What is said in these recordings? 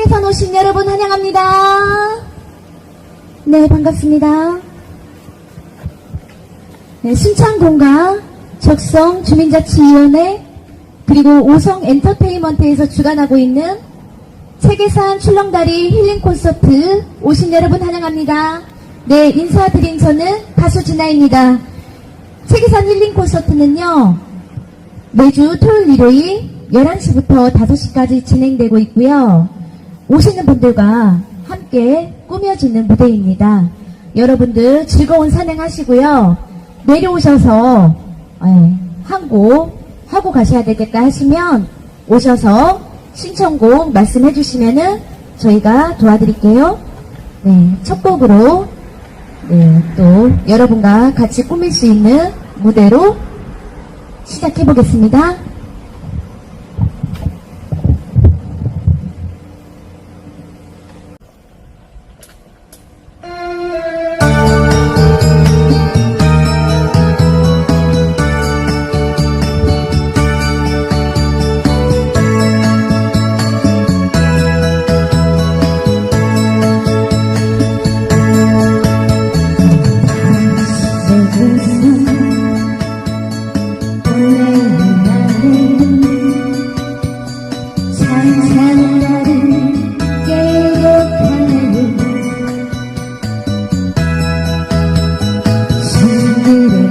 책에선 오신 여러분 환영합니다. 네, 반갑습니다. 네, 순창공가 적성 주민자치위원회 그리고 오성 엔터테인먼트에서 주관하고 있는 책계산 출렁다리 힐링 콘서트 오신 여러분 환영합니다. 네, 인사드린 저는 가수 진아입니다. 책계산 힐링 콘서트는요, 매주 토요일, 일요일 11시부터 5시까지 진행되고 있고요. 오시는 분들과 함께 꾸며지는 무대입니다. 여러분들 즐거운 산행하시고요. 내려오셔서 예, 한곡 하고 가셔야 되겠다 하시면 오셔서 신청곡 말씀해 주시면은 저희가 도와드릴게요. 네, 첫 곡으로 네, 또 여러분과 같이 꾸밀 수 있는 무대로 시작해 보겠습니다. 신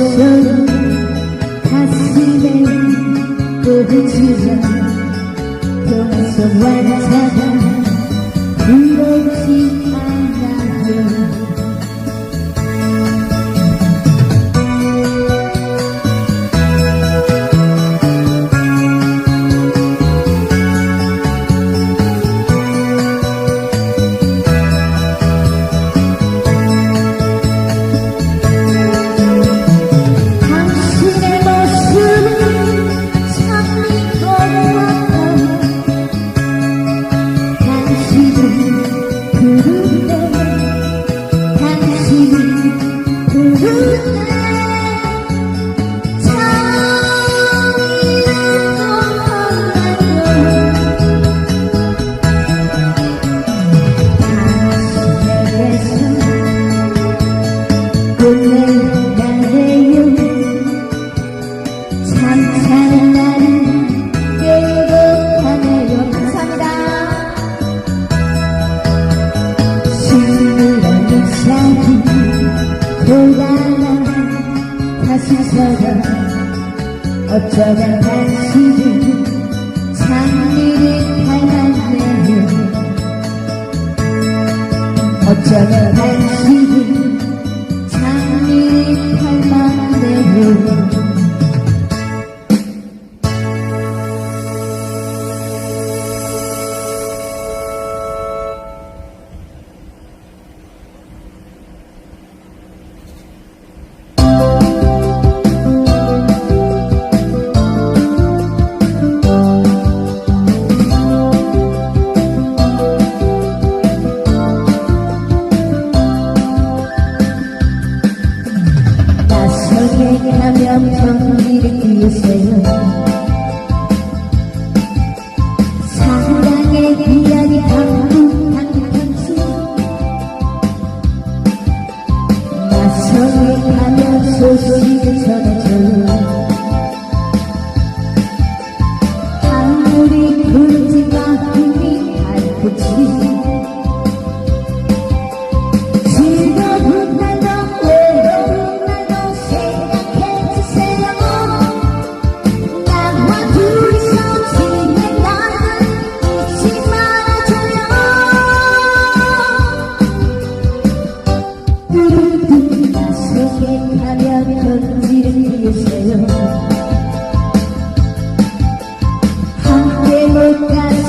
꽃은 가슴에 동화 속 완자가 다시처럼 어쩌면 당신은 장미를 닮았네요. 어쩌면 당신은 장미를 닮았네요 소식을 전해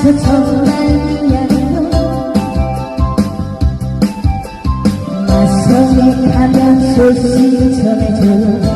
저 정말 미안해요 맞서게 가면 소식 전해줘요